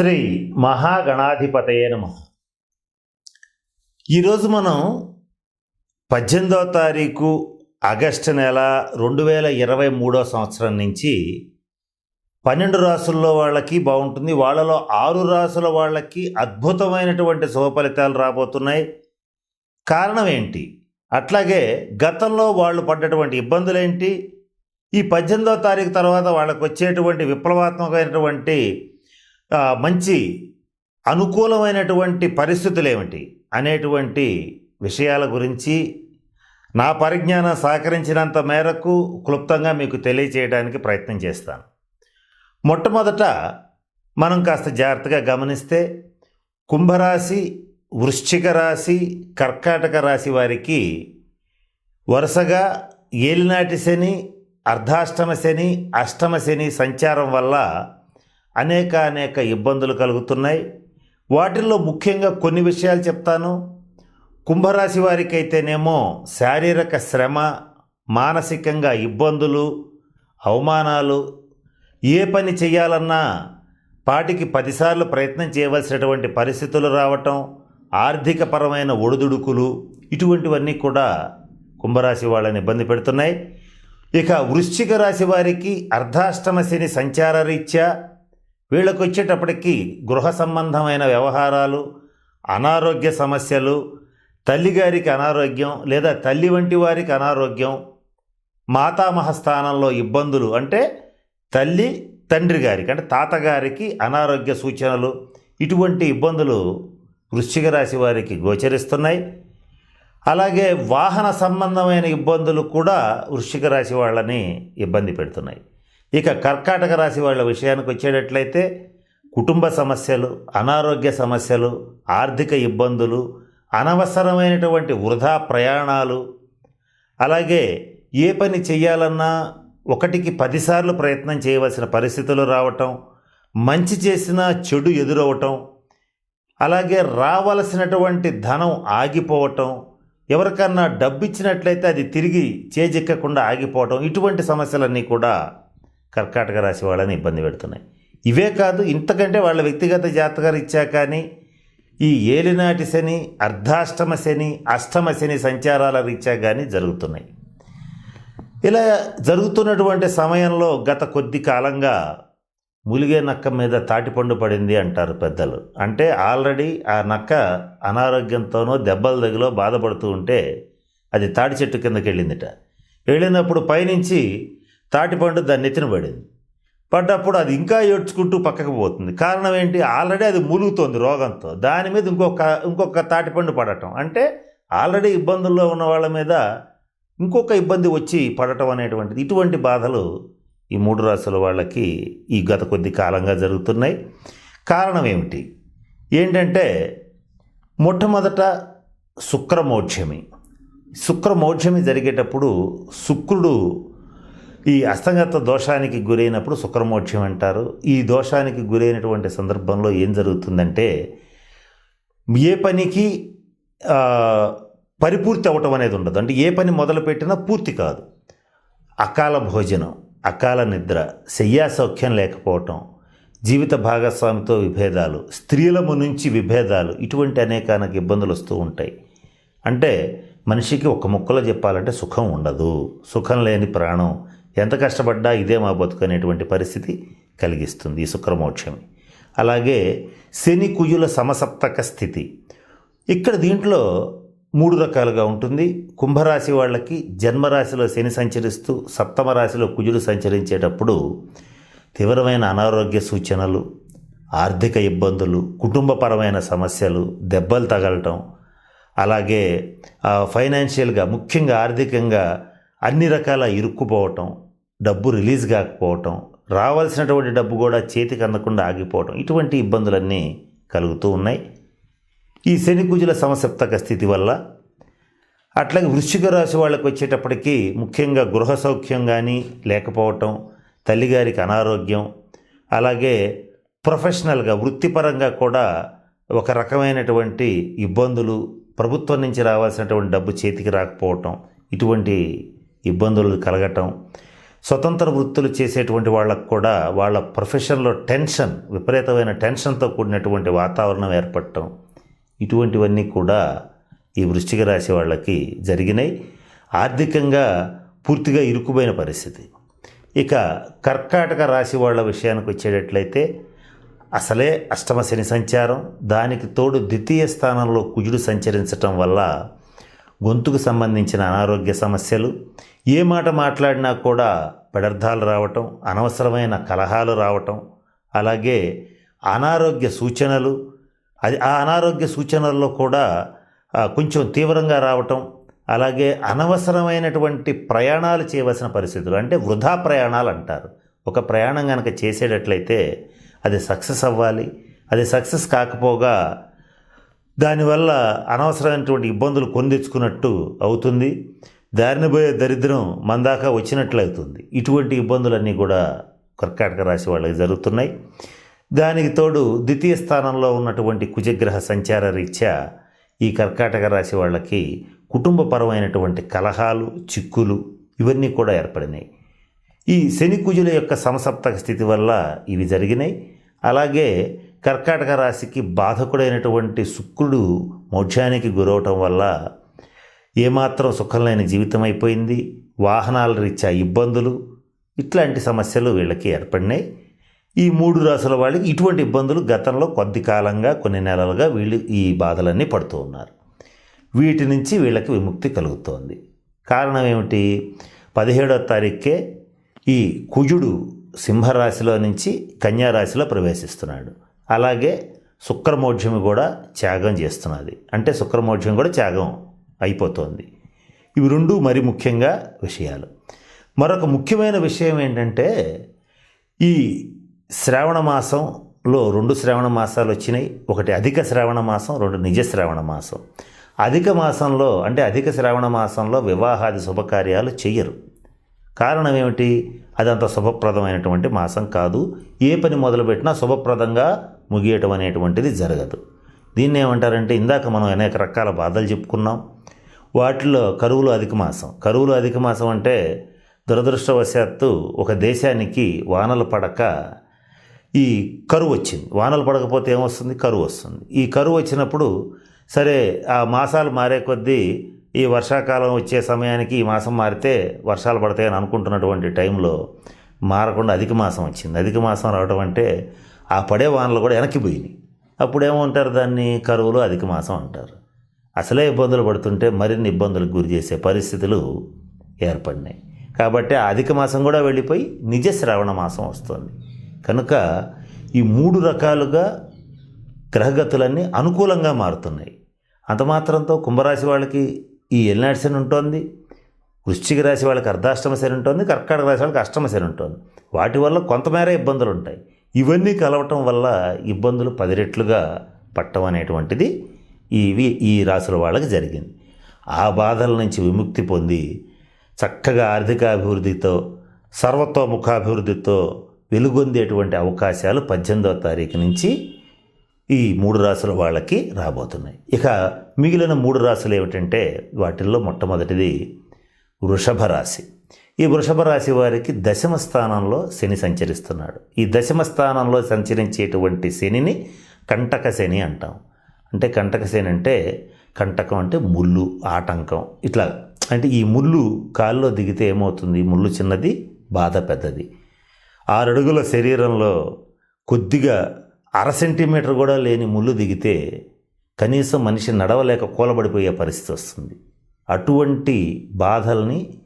శ్రీ మహాగణాధిపతయే నమ. ఈరోజు మనం పద్దెనిమిదవ తారీఖు ఆగస్టు నెల రెండు వేల ఇరవై మూడో సంవత్సరం నుంచి పన్నెండు రాసుల్లో వాళ్ళకి బాగుంటుంది. వాళ్ళలో ఆరు రాసుల వాళ్ళకి అద్భుతమైనటువంటి శుభ ఫలితాలు రాబోతున్నాయి. కారణం ఏంటి? అట్లాగే గతంలో వాళ్ళు పడ్డటువంటి ఇబ్బందులు ఏంటి ఈ పద్దెనిమిదవ తారీఖు తర్వాత వాళ్ళకు వచ్చేటువంటి విప్లవాత్మకమైనటువంటి మంచి అనుకూలమైనటువంటి పరిస్థితులు ఏమిటి అనేటువంటి విషయాల గురించి నా పరిజ్ఞానం సహకరించినంత మేరకు క్లుప్తంగా మీకు తెలియచేయడానికి ప్రయత్నం చేస్తాను. మొట్టమొదట మనం కాస్త జాగ్రత్తగా గమనిస్తే కుంభరాశి వృశ్చిక రాశి కర్కాటక రాశి వారికి వరుసగా ఏలినాటి శని అర్ధాష్టమ శని అష్టమ శని సంచారం వల్ల అనేక అనేక ఇబ్బందులు కలుగుతున్నాయి. వాటిల్లో ముఖ్యంగా కొన్ని విషయాలు చెప్తాను. కుంభరాశి వారికి అయితేనేమో శారీరక శ్రమ మానసికంగా ఇబ్బందులు అవమానాలు ఏ పని చేయాలన్నా పాటికి పదిసార్లు ప్రయత్నం చేయవలసినటువంటి పరిస్థితులు రావటం ఆర్థికపరమైన ఒడిదుడుకులు ఇటువంటివన్నీ కూడా కుంభరాశి వాళ్ళని ఇబ్బంది పెడుతున్నాయి. ఇక వృశ్చిక రాశి వారికి అర్ధాష్టమ శని సంచార రీత్యా వీళ్ళకు వచ్చేటప్పటికి గృహ సంబంధమైన వ్యవహారాలు అనారోగ్య సమస్యలు తల్లిగారికి అనారోగ్యం లేదా తల్లి వంటి వారికి అనారోగ్యం మాతామహ స్థానంలో ఇబ్బందులు అంటే తల్లి తండ్రి గారికి అంటే తాతగారికి అనారోగ్య సూచనలు ఇటువంటి ఇబ్బందులు వృశ్చిక రాశి వారికి గోచరిస్తున్నాయి. అలాగే వాహన సంబంధమైన ఇబ్బందులు కూడా వృశ్చిక రాశి వాళ్ళని ఇబ్బంది పెడుతున్నాయి. ఇక కర్కాటక రాశి వాళ్ళ విషయానికి వచ్చేటట్లయితే కుటుంబ సమస్యలు అనారోగ్య సమస్యలు ఆర్థిక ఇబ్బందులు అనవసరమైనటువంటి వృధా ప్రయాణాలు అలాగే ఏ పని చేయాలన్నా ఒకటికి పదిసార్లు ప్రయత్నం చేయవలసిన పరిస్థితులు రావటం మంచి చేసినా చెడు ఎదురవటం అలాగే రావలసినటువంటి ధనం ఆగిపోవటం ఎవరికన్నా డబ్బు ఇచ్చినట్లయితే అది తిరిగి చేజిక్కకుండా ఆగిపోవటం ఇటువంటి సమస్యలన్నీ కూడా కర్కాటక రాశి వాళ్ళని ఇబ్బంది పెడుతున్నాయి. ఇవే కాదు ఇంతకంటే వాళ్ళ వ్యక్తిగత జాతకాలు ఇచ్చా కానీ ఈ ఏలినాటి శని అర్ధాష్టమ శని అష్టమ శని సంచారాల రీత్యా కానీ జరుగుతున్నాయి. ఇలా జరుగుతున్నటువంటి సమయంలో గత కొద్ది కాలంగా ములిగే నక్క మీద తాటిపండు పడింది అంటారు పెద్దలు. అంటే ఆల్రెడీ ఆ నక్క అనారోగ్యంతోనో దెబ్బల దగ్గరలో బాధపడుతూ ఉంటే అది తాటి చెట్టు కిందకి వెళ్ళిందిట. వెళ్ళినప్పుడు పైనుంచి తాటిపండు దాన్ని నెత్తిన పడింది పడ్డప్పుడు అది ఇంకా ఏడ్చుకుంటూ పక్కకు పోతుంది. కారణం ఏంటి? ఆల్రెడీ అది మూలుగుతోంది రోగంతో. దాని మీద ఇంకొక ఇంకొక తాటిపండు పడటం. అంటే ఆల్రెడీ ఇబ్బందుల్లో ఉన్న వాళ్ళ మీద ఇంకొక ఇబ్బంది వచ్చి పడటం అనేటువంటిది. ఇటువంటి బాధలు ఈ మూడు రాసుల వాళ్ళకి ఈ గత కొద్ది కాలంగా జరుగుతున్నాయి. కారణం ఏమిటి? ఏంటంటే మొట్టమొదట శుక్రమోక్షమి. శుక్రమోక్షమి జరిగేటప్పుడు శుక్రుడు ఈ అస్తంగత దోషానికి గురైనప్పుడు శుక్రమోక్షం అంటారు. ఈ దోషానికి గురైనటువంటి సందర్భంలో ఏం జరుగుతుందంటే ఏ పనికి పరిపూర్తి అవ్వటం అనేది ఉండదు. అంటే ఏ పని మొదలుపెట్టినా పూర్తి కాదు. అకాల భోజనం అకాల నిద్ర శయ్యా సౌఖ్యం లేకపోవటం జీవిత భాగస్వామితో విభేదాలు స్త్రీలము నుంచి విభేదాలు ఇటువంటి అనేక అనేక ఇబ్బందులు వస్తూ ఉంటాయి. అంటే మనిషికి ఒక ముక్కలో చెప్పాలంటే సుఖం ఉండదు. సుఖం లేని ప్రాణం ఎంత కష్టపడ్డా ఇదే మా బతుకు అనేటువంటి పరిస్థితి కలిగిస్తుంది ఈ శుక్రమోక్షమి. అలాగే శని కుయుల సమసప్తక స్థితి. ఇక్కడ దీంట్లో మూడు రకాలుగా ఉంటుంది. కుంభరాశి వాళ్ళకి జన్మరాశిలో శని సంచరిస్తూ సప్తమ రాశిలో కుజుడు సంచరించేటప్పుడు తీవ్రమైన అనారోగ్య సూచనలు ఆర్థిక ఇబ్బందులు కుటుంబపరమైన సమస్యలు దెబ్బలు తగలటం అలాగే ఫైనాన్షియల్గా ముఖ్యంగా ఆర్థికంగా అన్ని రకాల ఇరుక్కుపోవటం డబ్బు రిలీజ్ కాకపోవటం రావాల్సినటువంటి డబ్బు కూడా చేతికి అందకుండా ఆగిపోవటం ఇటువంటి ఇబ్బందులన్నీ కలుగుతూ ఉన్నాయి. ఈ శని కుజుల సమసప్తక స్థితి వల్ల అట్లాగే వృశ్చిక రాశి వాళ్ళకి వచ్చేటప్పటికీ ముఖ్యంగా గృహ సౌఖ్యం కానీ లేకపోవటం తల్లిగారికి అనారోగ్యం అలాగే ప్రొఫెషనల్గా వృత్తిపరంగా కూడా ఒక రకమైనటువంటి ఇబ్బందులు ప్రభుత్వం నుంచి రావాల్సినటువంటి డబ్బు చేతికి రాకపోవటం ఇటువంటి ఇబ్బందులు కలగటం స్వతంత్ర వృత్తులు చేసేటువంటి వాళ్ళకు కూడా వాళ్ళ ప్రొఫెషన్లో టెన్షన్ విపరీతమైన టెన్షన్తో కూడినటువంటి వాతావరణం ఏర్పడటం ఇటువంటివన్నీ కూడా ఈ వృశ్చిక రాశి వాళ్ళకి జరిగినాయి. ఆర్థికంగా పూర్తిగా ఇరుకుపోయిన పరిస్థితి. ఇక కర్కాటక రాశి వాళ్ళ విషయానికి వచ్చేటట్లయితే అసలే అష్టమ శని సంచారం దానికి తోడు ద్వితీయ స్థానంలో కుజుడు సంచరించటం వల్ల గొంతుకు సంబంధించిన అనారోగ్య సమస్యలు ఏ మాట మాట్లాడినా కూడా పెడర్థాలు రావటం అనవసరమైన కలహాలు రావటం అలాగే అనారోగ్య సూచనలు అది ఆ అనారోగ్య సూచనల్లో కూడా కొంచెం తీవ్రంగా రావటం అలాగే అనవసరమైనటువంటి ప్రయాణాలు చేయవలసిన పరిస్థితులు అంటే వృధా ప్రయాణాలు అంటారు. ఒక ప్రయాణం కనుక చేసేటట్లయితే అది సక్సెస్ అవ్వాలి అది సక్సెస్ కాకపోగా దానివల్ల అనవసరమైనటువంటి ఇబ్బందులు కొని తెచ్చుకున్నట్టు అవుతుంది. దారిన పోయే దరిద్రం మన దాకా వచ్చినట్లు అవుతుంది. ఇటువంటి ఇబ్బందులన్నీ కూడా కర్కాటక రాశి వాళ్ళకి జరుగుతున్నాయి. దానికి తోడు ద్వితీయ స్థానంలో ఉన్నటువంటి కుజగ్రహ సంచార రీత్యా ఈ కర్కాటక రాశి వాళ్ళకి కుటుంబపరమైనటువంటి కలహాలు చిక్కులు ఇవన్నీ కూడా ఏర్పడినాయి. ఈ శని కుజుల యొక్క సమసప్తక స్థితి వల్ల ఇవి జరిగినాయి. అలాగే కర్కాటక రాశికి బాధకుడైనటువంటి శుక్రుడు మోక్షానికి గురవటం వల్ల ఏమాత్రం సుఖం లేని జీవితం అయిపోయింది. వాహనాల రీత్యా ఇబ్బందులు ఇట్లాంటి సమస్యలు వీళ్ళకి ఏర్పడినాయి. ఈ మూడు రాసుల వాళ్ళకి ఇటువంటి ఇబ్బందులు గతంలో కొద్ది కాలంగా కొన్ని నెలలుగా వీళ్ళు ఈ బాధలన్నీ పడుతూ ఉన్నారు. వీటి నుంచి వీళ్ళకి విముక్తి కలుగుతోంది. కారణం ఏమిటి? పదిహేడో తారీఖే ఈ కుజుడు సింహరాశిలో నుంచి కన్యారాశిలో ప్రవేశిస్తున్నాడు. అలాగే శుక్రమోఢ్యమి కూడా త్యాగం చేస్తున్నది. అంటే శుక్రమోఢ్యం కూడా త్యాగం అయిపోతోంది. ఇవి రెండు మరి ముఖ్యంగా విషయాలు. మరొక ముఖ్యమైన విషయం ఏంటంటే ఈ శ్రావణ మాసంలో రెండు శ్రావణ మాసాలు వచ్చినాయి. ఒకటి అధిక శ్రావణ మాసం రెండు నిజ శ్రావణ మాసం. అధిక మాసంలో అంటే అధిక శ్రావణ మాసంలో వివాహాది శుభకార్యాలు చెయ్యరు. కారణం ఏమిటి? అదంత శుభప్రదమైనటువంటి మాసం కాదు. ఏ పని మొదలుపెట్టినా శుభప్రదంగా ముగియటం అనేటువంటిది జరగదు. దీన్ని ఏమంటారంటే ఇందాక మనం అనేక రకాల బాధలు చెప్పుకున్నాం. వాటిలో కరువులు అధిక మాసం. కరువులు అధిక మాసం అంటే దురదృష్టవశాత్తు ఒక దేశానికి వానలు పడక ఈ కరువు వచ్చింది. వానలు పడకపోతే ఏమొస్తుంది? కరువు వస్తుంది. ఈ కరువు వచ్చినప్పుడు సరే ఆ మాసాలు మారే కొద్దీ ఈ వర్షాకాలం వచ్చే సమయానికి ఈ మాసం మారితే వర్షాలు పడతాయని అనుకుంటున్నటువంటి టైంలో మారకుండా అధిక మాసం వచ్చింది. అధిక మాసం రావడం అంటే ఆ పడే వానలు కూడా వెనక్కిపోయినాయి. అప్పుడేమంటారు దాన్ని? కరువులు అధిక మాసం అంటారు. అసలే ఇబ్బందులు పడుతుంటే మరిన్ని ఇబ్బందులకు గురి చేసే పరిస్థితులు ఏర్పడినాయి. కాబట్టి ఆ అధిక మాసం కూడా వెళ్ళిపోయి నిజ శ్రావణ మాసం వస్తుంది. కనుక ఈ మూడు రకాలుగా గ్రహగతులన్నీ అనుకూలంగా మారుతున్నాయి. అంత మాత్రంతో కుంభరాశి వాళ్ళకి ఈ ఎల్నాటి శని ఉంటుంది. వృశ్చిక రాశి వాళ్ళకి అర్ధాష్టమ శని ఉంటుంది. కర్కాటక రాశి వాళ్ళకి అష్టమ శని ఉంటుంది. వాటి వల్ల కొంతమేర ఇబ్బందులు ఉంటాయి ఇవన్నీ కలవటం వల్ల ఇబ్బందులు పది రెట్లుగా పట్టం అనేటువంటిది ఇవి ఈ రాసుల వాళ్ళకి జరిగింది. ఆ బాధల నుంచి విముక్తి పొంది చక్కగా ఆర్థిక అభివృద్ధితో సర్వతోముఖాభివృద్ధితో వెలుగొందేటువంటి అవకాశాలు పద్దెనిమిదవ తారీఖు నుంచి ఈ మూడు రాసుల వాళ్ళకి రాబోతున్నాయి. ఇక మిగిలిన మూడు రాసులు ఏమిటంటే వాటిల్లో మొట్టమొదటిది వృషభ రాశి. ఈ వృషభ రాశి వారికి దశమ స్థానంలో శని సంచరిస్తున్నాడు. ఈ దశమ స్థానంలో సంచరించేటువంటి శనిని కంటక శని అంటాం. అంటే కంటక శని అంటే కంటకం అంటే ముళ్ళు ఆటంకం. ఇట్లా అంటే ఈ ముళ్ళు కాల్లో దిగితే ఏమవుతుంది? ముళ్ళు చిన్నది బాధ పెద్దది. ఆరడుగుల శరీరంలో కొద్దిగా అర సెంటీమీటర్ కూడా లేని ముళ్ళు దిగితే కనీసం మనిషి నడవలేక కూలబడిపోయే పరిస్థితి వస్తుంది. అటువంటి బాధల్ని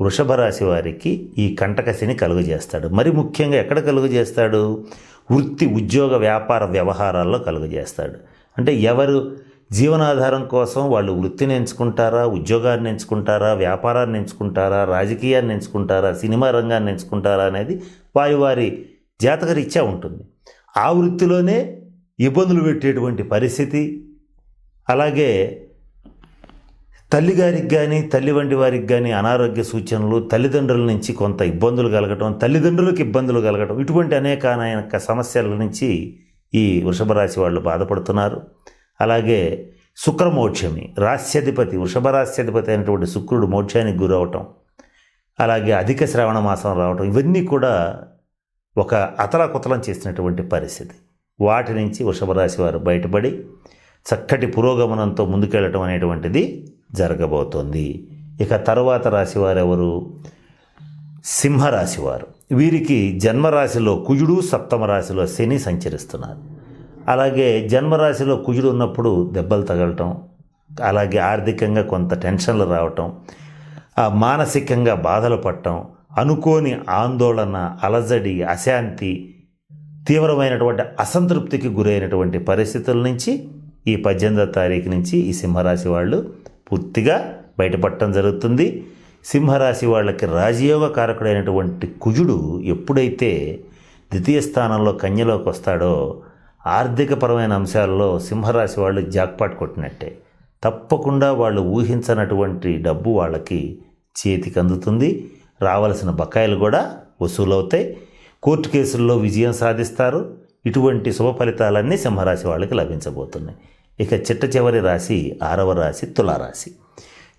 వృషభ రాశి వారికి ఈ కంటకశని కలుగజేస్తాడు మరి ముఖ్యంగా ఎక్కడ కలుగజేస్తాడు వృత్తి ఉద్యోగ వ్యాపార వ్యవహారాల్లో కలుగజేస్తాడు అంటే ఎవరు జీవనాధారం కోసం వాళ్ళు వృత్తిని ఎంచుకుంటారా? ఉద్యోగాన్ని ఎంచుకుంటారా? వ్యాపారాన్ని ఎంచుకుంటారా? రాజకీయాన్ని ఎంచుకుంటారా? సినిమా రంగాన్ని ఎంచుకుంటారా అనేది వారి వారి జాతకరీత్యా ఉంటుంది. ఆ వృత్తిలోనే ఇబ్బందులు పెట్టేటువంటి పరిస్థితి. అలాగే తల్లిగారికి కానీ తల్లి వంటి వారికి కానీ అనారోగ్య సూచనలు తల్లిదండ్రుల నుంచి కొంత ఇబ్బందులు కలగటం తల్లిదండ్రులకు ఇబ్బందులు కలగటం ఇటువంటి అనేక అనేక సమస్యల నుంచి ఈ వృషభ రాశి వాళ్ళు బాధపడుతున్నారు. అలాగే శుక్రమోక్షమి రాస్యాధిపతి వృషభ రాస్యాధిపతి అయినటువంటి శుక్రుడు మోక్షానికి గురవటం అలాగే అధిక శ్రావణ మాసం రావటం ఇవన్నీ కూడా ఒక అతలాకుతలం చేసినటువంటి పరిస్థితి. వాటి నుంచి వృషభ రాశి వారు బయటపడి చక్కటి పురోగమనంతో ముందుకెళ్ళటం అనేటువంటిది జరగబోతోంది. ఇక తరువాత రాశివారెవరు? సింహరాశివారు. వీరికి జన్మరాశిలో కుజుడు సప్తమ రాశిలో శని సంచరిస్తున్నారు. అలాగే జన్మరాశిలో కుజుడు ఉన్నప్పుడు దెబ్బలు తగలటం అలాగే ఆర్థికంగా కొంత టెన్షన్లు రావటం మానసికంగా బాధలు పడటం అనుకోని ఆందోళన అలజడి అశాంతి తీవ్రమైనటువంటి అసంతృప్తికి గురైనటువంటి పరిస్థితుల నుంచి ఈ పద్దెనిమిదో తారీఖు నుంచి ఈ సింహరాశి వాళ్ళు పూర్తిగా బయటపడటం జరుగుతుంది. సింహరాశి వాళ్ళకి రాజయోగ కారకుడైనటువంటి కుజుడు ఎప్పుడైతే ద్వితీయ స్థానంలో కన్యలోకి వస్తాడో ఆర్థికపరమైన అంశాల్లో సింహరాశి వాళ్ళు జాక్పాట్ కొట్టినట్టే. తప్పకుండా వాళ్ళు ఊహించనటువంటి డబ్బు వాళ్ళకి చేతికి అందుతుంది. రావలసిన బకాయిలు కూడా వసూలవుతాయి. కోర్టు కేసుల్లో విజయం సాధిస్తారు. ఇటువంటి శుభ ఫలితాలన్నీ సింహరాశి వాళ్ళకి లభించబోతున్నాయి. ఇక చిట్ట చివరి రాశి ఆరవ రాశి తులారాశి.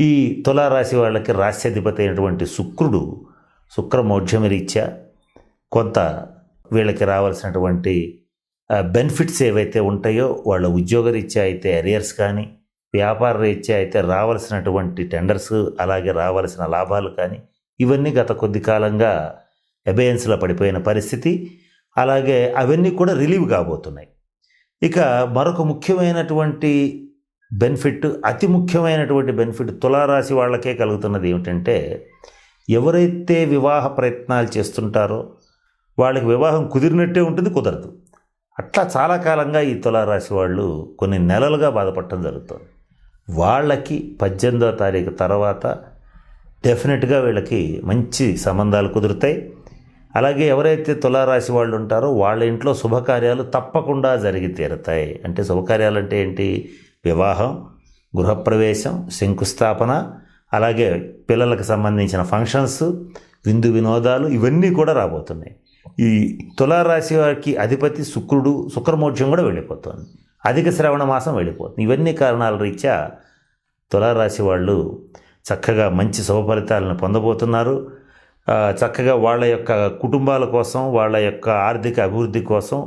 ఈ తులారాశి వాళ్ళకి రాశ్యాధిపతి అయినటువంటి శుక్రుడు శుక్రమౌఢ్యమరీత్యా కొంత వీళ్ళకి రావాల్సినటువంటి బెనిఫిట్స్ ఏవైతే ఉంటాయో వాళ్ళ ఉద్యోగ రీత్యా అయితే అరియర్స్ కానీ వ్యాపార రీత్యా అయితే రావాల్సినటువంటి టెండర్స్ అలాగే రావాల్సిన లాభాలు కానీ ఇవన్నీ గత కొద్ది కాలంగా అబేయన్స్లో పడిపోయిన పరిస్థితి. అలాగే అవన్నీ కూడా రిలీవ్ కాబోతున్నాయి. ఇక మరొక ముఖ్యమైనటువంటి బెనిఫిట్ అతి ముఖ్యమైనటువంటి బెనిఫిట్ తులారాశి వాళ్ళకే కలుగుతున్నది ఏమిటంటే ఎవరైతే వివాహ ప్రయత్నాలు చేస్తుంటారో వాళ్ళకి వివాహం కుదిరినట్టే ఉంటుంది కుదరదు. అట్లా చాలా కాలంగా ఈ తులారాశి వాళ్ళు కొన్ని నెలలుగా బాధపడటం జరుగుతుంది. వాళ్ళకి పద్దెనిమిదో తారీఖు తర్వాత డెఫినెట్గా వీళ్ళకి మంచి సంబంధాలు కుదురుతాయి. అలాగే ఎవరైతే తులారాశి వాళ్ళు ఉంటారో వాళ్ళ ఇంట్లో శుభకార్యాలు తప్పకుండా జరిగి తీరుతాయి. అంటే శుభకార్యాలు అంటే ఏంటి? వివాహం గృహప్రవేశం శంకుస్థాపన అలాగే పిల్లలకు సంబంధించిన ఫంక్షన్స్ విందు వినోదాలు ఇవన్నీ కూడా రాబోతున్నాయి. ఈ తులారాశి వారికి అధిపతి శుక్రుడు శుక్రమోక్షం కూడా వెళ్ళిపోతుంది. అధిక శ్రవణ మాసం వెళ్ళిపోతుంది. ఇవన్నీ కారణాల రీత్యా తులారాశి వాళ్ళు చక్కగా మంచి శుభ ఫలితాలను పొందబోతున్నారు. చక్కగా వాళ్ళ యొక్క కుటుంబాల కోసం వాళ్ళ యొక్క ఆర్థిక అభివృద్ధి కోసం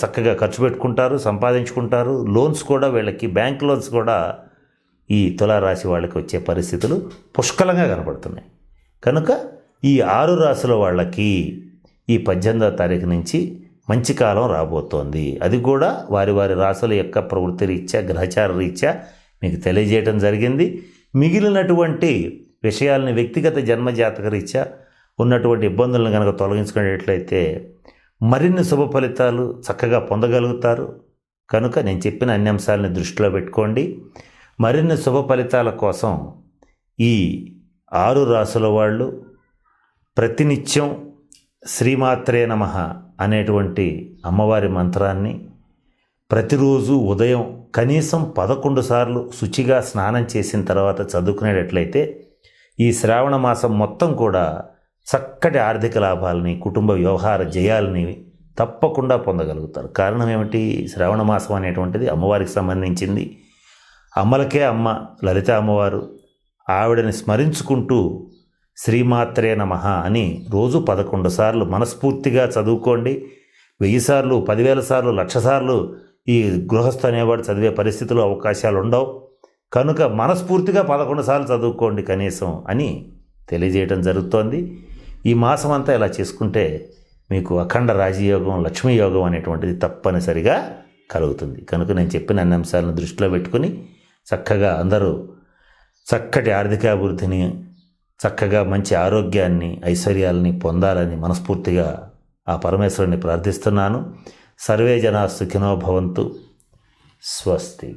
చక్కగా ఖర్చు పెట్టుకుంటారు సంపాదించుకుంటారు. లోన్స్ కూడా వీళ్ళకి బ్యాంక్ లోన్స్ కూడా ఈ తులారాశి వాళ్ళకి వచ్చే పరిస్థితులు పుష్కలంగా కనపడుతున్నాయి. కనుక ఈ ఆరు రాశుల వాళ్ళకి ఈ పద్దెనిమిదో తారీఖు నుంచి మంచి కాలం రాబోతోంది. అది కూడా వారి వారి రాశుల యొక్క ప్రవృత్తి రీత్యా గ్రహచార రీత్యా మీకు తెలియజేయడం జరిగింది. మిగిలినటువంటి విషయాలని వ్యక్తిగత జన్మజాతకరీత్యా ఉన్నటువంటి ఇబ్బందులను కనుక తొలగించుకునేట్లయితే మరిన్ని శుభ ఫలితాలు చక్కగా పొందగలుగుతారు. కనుక నేను చెప్పిన అన్ని అంశాలని దృష్టిలో పెట్టుకోండి. మరిన్ని శుభ ఫలితాల కోసం ఈ ఆరు రాసుల వాళ్ళు ప్రతినిత్యం శ్రీమాత్రే నమ అనేటువంటి అమ్మవారి మంత్రాన్ని ప్రతిరోజు ఉదయం కనీసం పదకొండు సార్లు శుచిగా స్నానం చేసిన తర్వాత చదువుకునేటట్లయితే ఈ శ్రావణ మాసం మొత్తం కూడా చక్కటి ఆర్థిక లాభాలని కుటుంబ వ్యవహార జయాలని తప్పకుండా పొందగలుగుతారు. కారణం ఏమిటి? శ్రావణ మాసం అనేటువంటిది అమ్మవారికి సంబంధించింది. అమ్మలకే అమ్మ లలిత అమ్మవారు ఆవిడని స్మరించుకుంటూ శ్రీమాత్రే నమ అని రోజు పదకొండు సార్లు మనస్ఫూర్తిగా చదువుకోండి. వెయ్యి సార్లు పదివేల సార్లు లక్ష సార్లు ఈ గృహస్థ అనేవాడు చదివే పరిస్థితులు అవకాశాలు ఉండవు కనుక మనస్ఫూర్తిగా పదకొండు సార్లు చదువుకోండి కనీసం అని తెలియజేయటం జరుగుతోంది. ఈ మాసం అంతా ఇలా చేసుకుంటే మీకు అఖండ రాజయోగం లక్ష్మీ యోగం అనేటువంటిది తప్పనిసరిగా కలుగుతుంది. కనుక నేను చెప్పిన అన్ని అంశాలను దృష్టిలో పెట్టుకుని చక్కగా అందరూ చక్కటి ఆర్థికాభివృద్ధిని చక్కగా మంచి ఆరోగ్యాన్ని ఐశ్వర్యాలని పొందాలని మనస్ఫూర్తిగా ఆ పరమేశ్వరుని ప్రార్థిస్తున్నాను. సర్వే జనా సుఖినో భవంతు. స్వస్తి.